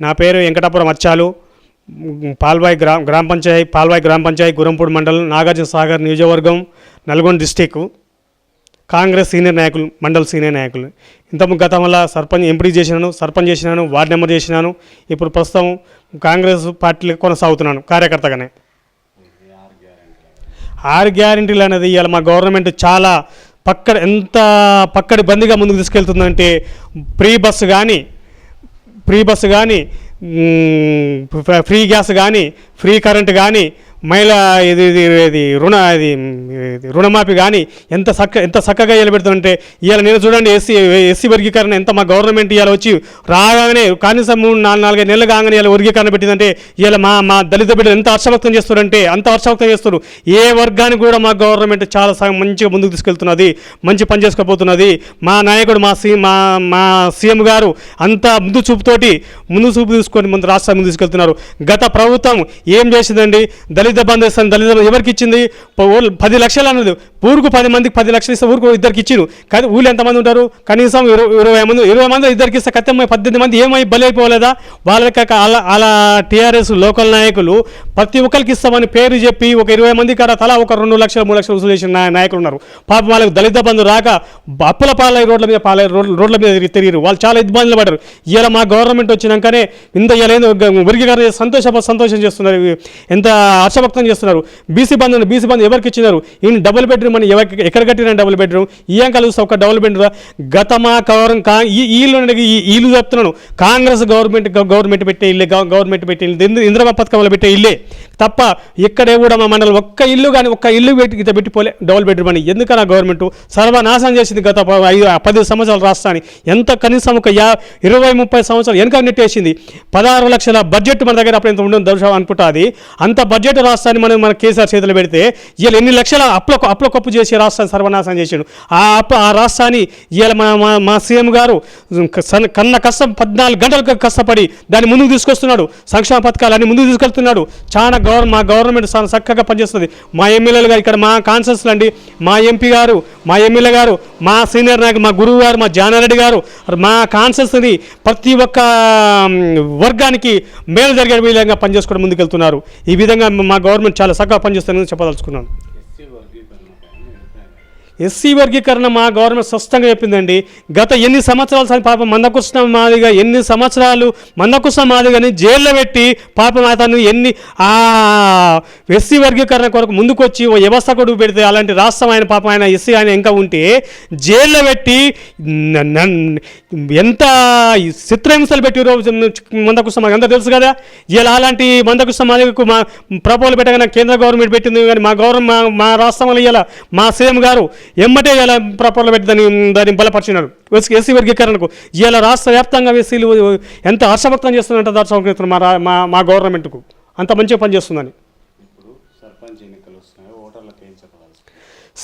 నా పేరు వెంకటాపురం అచ్చాలు. మ్, పాల్వాయి గ్రా గ్రామ పంచాయతీ పాల్వాయి గ్రామ పంచాయతీ గురంపూడి మండలం నాగార్జున సాగర్ నియోజకవర్గం నల్గొండ డిస్టిక్. కాంగ్రెస్ సీనియర్ నాయకులు మండల సీనియర్ నాయకులు. ఇంత గతంలో సర్పంచ్ ఎంపీ చేసినాను సర్పంచ్ చేసినాను వార్డు నెంబర్ చేసినాను. ఇప్పుడు ప్రస్తుతం కాంగ్రెస్ పార్టీలో కొనసాగుతున్నాను కార్యకర్తగానే. ఆరు గ్యారెంటీలు అనేది ఇవాళ మా గవర్నమెంట్ చాలా పక్కడ ఎంత పక్కడి బందిగా ముందుకు తీసుకెళ్తుందంటే ఫ్రీ బస్సు కానీ ఫ్రీ బస్సు కానీ మ్, ఫ- ఫ్రీ గ్యాస్ కానీ ఫ్రీ కరెంట్ కానీ మహిళా ఇది ఇది ఇది రుణ ఇది రుణమాఫీ కానీ ఎంత చక్క ఎంత చక్కగా ఇవాళ పెడుతుందంటే ఇవాళ నేను చూడండి ఎస్సీ ఎస్సీ వర్గీకరణ ఎంత మా గవర్నమెంట్ ఇవాళ వచ్చి రాగానే కనీసం మూడు నాలుగు నాలుగైదు నెలలు కాగానే ఇవాళ వర్గీకరణ పెట్టిందంటే ఇవాళ మా మా దళిత బిడ్డలు ఎంత హర్షవ్యక్తం చేస్తారంటే అంత హర్షవ్యక్తం చేస్తారు ఏ వర్గానికి కూడా మా గవర్నమెంట్ చాలా మంచిగా ముందుకు తీసుకెళ్తున్నది మంచి పని చేసుకోబోతున్నది. మా నాయకుడు మా సీ మా మా సీఎం గారు అంత ముందు చూపుతోటి ముందు చూపు తీసుకొని ముందు రాష్ట్రం ముందు తీసుకెళ్తున్నారు. గత ప్రభుత్వం ఏం చేసిందండి? దళిత బంధు ఇస్తాను దళిత ఎవరికి ఇచ్చింది? ఊళ్ళు పది లక్షలు అన్నది. ఊరుకు పది మందికి పది లక్షలు ఇస్తే ఊరుకు ఇద్దరికి ఇచ్చిరు. కానీ ఊళ్ళు ఎంతమంది ఉంటారు? కనీసం ఇరవై మంది. ఇరవై మంది ఇద్దరికి ఇస్తే కత్తెమ్మ పద్దెనిమిది మంది ఏమై బలైపోలేదా? వాళ్ళకి అలా అలా టీఆర్ఎస్ లోకల్ నాయకులు ప్రతి ఒక్కరికి ఇస్తామని పేరు చెప్పి ఒక ఇరవై మంది కాడ తలా ఒక రెండు లక్షలు మూడు లక్షలు వసూలు చేసిన నాయకులు ఉన్నారు. పాప వాళ్ళకి దళిత బంధు రాక అప్పుల పాలై రోడ్ల మీద పాలై రోడ్ల రోడ్ల మీద తిరిగి- వాళ్ళు చాలా ఇబ్బందులు పడ్డారు. ఇలా మా గవర్నమెంట్ వచ్చినాకనే ఇంత ఇలా ఏందో ఉరిగిగారు సంతోష సంతోషం చేస్తున్నారు. ఎంత హర్షభక్తం చేస్తున్నారు? బీసీ బంధు బీసీ బంధు ఎవరికి ఇచ్చినారు? ఈయన డబుల్ బెడ్రూమ్ అని ఎవరికి ఎక్కడ కట్టిన డబుల్ బెడ్రూమ్ ఏం కలుస్తా ఒక డబుల్ బెడ్రూమ్ గత మా కా ఈ ఈలు ఈ ఈలు చెప్తున్నాను. కాంగ్రెస్ గవర్నమెంట్ గవర్నమెంట్ పెట్టే ఇల్లే గవర్నమెంట్ పెట్టే ఇల్లు ఇంద్ర- పథకంలో పెట్టే ఇల్లే. తప్ప ఇక్కడే కూడా మా మండలం ఒక్క ఇల్లు కానీ ఒక్క ఇల్లు పెట్టి ఇంత పెట్టిపోలే డబుల్ బెడ్రూమ్ అని. ఎందుకన్నా గవర్నమెంట్? సర్వనాశనం చేసింది గత ఐదు పది సంవత్సరాలు రాష్ట్రాన్ని ఎంత కనీసం ఒక యా ఇరవై ముప్పై సంవత్సరాలు వెనక నెట్టేసింది. పదహారు లక్షల బడ్జెట్ మన దగ్గర అప్పుడు ఎంత ఉండదు దర్శనం అది. అంత బడ్జెట్ రాష్ట్రాన్ని మనం మన కేసీఆర్ చేతిలో పెడితే వీళ్ళు ఎన్ని లక్షల అప్పుల అప్పుల కప్పు చేసి రాష్ట్రాన్ని సర్వనాశనం చేసాడు. ఆ అప్పు ఆ రాష్ట్రాన్ని ఇవాళ మా మా సీఎం గారు సన్- కన్న కష్టం పద్నాలుగు గంటలకు కష్టపడి దాన్ని ముందుకు తీసుకొస్తున్నాడు. సంక్షేమ పథకాలన్నీ ముందుకు తీసుకెళ్తున్నాడు. చాలా గవర్ మా గవర్నమెంట్ చాలా చక్కగా పనిచేస్తుంది. మా ఎమ్మెల్యేలు గారు ఇక్కడ మా కాన్సెన్స్లు అండి. మా ఎంపీ గారు మా ఎమ్మెల్యే గారు మా సీనియర్ నాయకు మా గురువు గారు మా జానారెడ్డి గారు మా కాన్సెన్స్ని ప్రతి ఒక్క వర్గానికి మేలు జరిగే విధంగా పనిచేసుకోవడం ముందుకెళ్తున్నారు. ఈ విధంగా మా గవర్నమెంట్ చాలా చక్కగా పనిచేస్తుందని చెప్పదలుచుకున్నాను. ఎస్సీ వర్గీకరణ మా గవర్నమెంట్ స్పష్టంగా చెప్పిందండి. గత ఎన్ని సంవత్సరాలు సార్ పాపం మందకృష్ణ మాదిగా ఎన్ని సంవత్సరాలు మందకృష్ణ మాదిగని జైల్లో పెట్టి పాపం అతను ఎన్ని ఆ ఎస్సీ వర్గీకరణ కొరకు ముందుకొచ్చి ఓ వ్యవస్థ కొడుకు పెడితే అలాంటి రాష్ట్రం ఆయన పాపం ఆయన ఎస్సీ ఆయన ఇంకా ఉంటే జైల్లో పెట్టి ఎంత చిత్రహింసలు పెట్టిరో మందకృష్ణ మాదిగ అంతా తెలుసు కదా. ఇలా అలాంటి మందకృష్ణ మాదిగకు మా ప్రపోజల్ పెట్టగానే కేంద్ర గవర్నమెంట్ పెట్టింది కానీ మా గవర్నమెంట్ మా మా రాష్ట్రంలో ఇలా మా సీఎం గారు ఎమ్మటే ఇలా ప్రాపర్లో పెట్టి దాన్ని దాన్ని బలపరిచినారు. ఎస్- ఎస్సీ వర్గీకరణకు. ఇలా రాష్ట్ర వ్యాప్తంగా ఎస్సీలు ఎంత హర్షభక్తం చేస్తున్నట్టు హర్షభక్తం మా మా మా గవర్నమెంట్కు. అంత మంచిగా పనిచేస్తుందని ఇప్పుడు సర్పంచ్ ఎన్నికలు వస్తున్నాయి ఓటర్లకు ఏం చెప్పాలి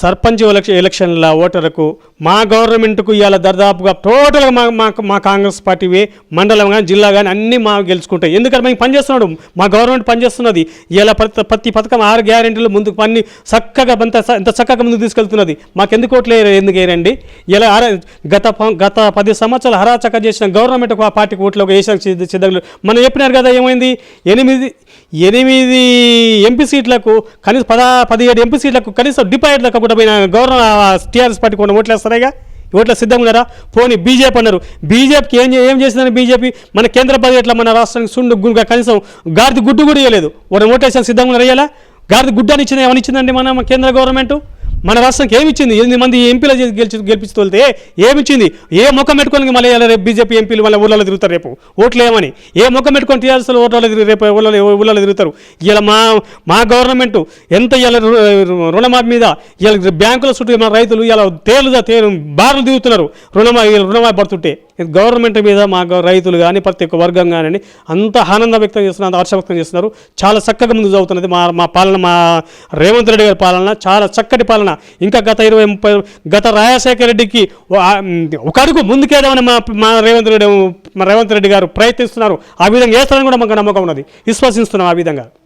సర్పంచ్ ఎలక్షన్ల ఓటర్కు మా గవర్నమెంట్కు ఇవాళ దర్దాపుగా టోటల్గా మా మా మా కాంగ్రెస్ పార్టీవే మండలం కానీ జిల్లా కానీ అన్నీ మా గెలుచుకుంటాయి. ఎందుకంటే మేము పనిచేస్తున్నాడు. మా గవర్నమెంట్ పనిచేస్తున్నది. ఇలా ప్రతి ప్రతి పథకం ఆరు గ్యారెంటీలు ముందుకు పని చక్కగా అంత ఎంత చక్కగా ముందుకు తీసుకెళ్తున్నది. మాకెందుకు ఓట్లు ఎందుకు వేయండి ఇలా గత ప- గత పది సంవత్సరాలు హరాచక చేసిన గవర్నమెంట్ ఆ పార్టీకి ఓట్లు వేసాక సిద్ధంగా మనం చెప్పినారు కదా ఏమైంది? ఎనిమిది ఎనిమిది ఎంపీ సీట్లకు కనీసం పదా పదిహేడు ఎంపీ సీట్లకు కనీసం డిపాజిట్లకు కూడా పోయిన గవర్నర్ టీఆర్ఎస్ పార్టీ కొన్ని ఓట్లు వేస్తారేగా ఓట్ల సిద్ధంగా ఉన్నారా? పోనీ బీజేపీ అన్నారు. బీజేపీకి ఏం ఏం చేసిందని బీజేపీ? మన కేంద్ర బడ్జెట్లో మన రాష్ట్రానికి సుండు గుండుగా కనీసం గార్ది గుడ్డు కూడా ఇవ్వలేదు వాళ్ళు ఓటేసానికి సిద్ధంగా ఉన్నారు గార్ది గాడిద గుడ్డని ఇచ్చింది ఏమని ఇచ్చిందండి మన కేంద్ర గవర్నమెంట్? మన రాష్ట్రంకి ఏమి ఇచ్చింది ఎనిమిది మంది ఎంపీలు గెలిచి గెలిపించి తోలితే ఏమిచ్చింది? ఏ ముఖం పెట్టుకొని మళ్ళీ రేపు బీజేపీ ఎంపీలు మళ్ళీ ఊళ్ళలో తిరుగుతారు రేపు? ఓట్లు ఏమని ఏ ముఖం పెట్టుకొని టీఆర్ఎస్ ఓట్లలో తిరిగి రేపు ఊళ్ళలో ఊళ్ళలో తిరుగుతారు? ఇలా మా మా గవర్నమెంట్ ఎంత ఇలా రుణమాఫీ మీద ఇలా బ్యాంకుల చుట్టూ మన రైతులు ఇలా తేలుగా తేలు బారులు దిగుతున్నారు. రుణమా రుణమాఫీ పడుతుంటే. గవర్నమెంట్ మీద మా రైతులు కానీ ప్రతి ఒక్క వర్గం కానీ అంత ఆనందం వ్యక్తం చేస్తున్నారు అంత హర్ష వ్యక్తం చేస్తున్నారు. చాలా చక్కగా ముందు చదువుతున్నది మా మా పాలన మా రేవంత్ రెడ్డి గారి పాలన. చాలా చక్కటి పాలన ఇంకా గత ఇరవై ముప్పై గత రాజశేఖర రెడ్డికి ఒక అడుగు ముందుకేదామని మా మా రేవంత్ రెడ్డి మా రేవంత్ రెడ్డి గారు ప్రయత్నిస్తున్నారు. ఆ విధంగా చేస్తారని కూడా మాకు నమ్మకం ఉన్నది. విశ్వసిస్తున్నాం ఆ విధంగా.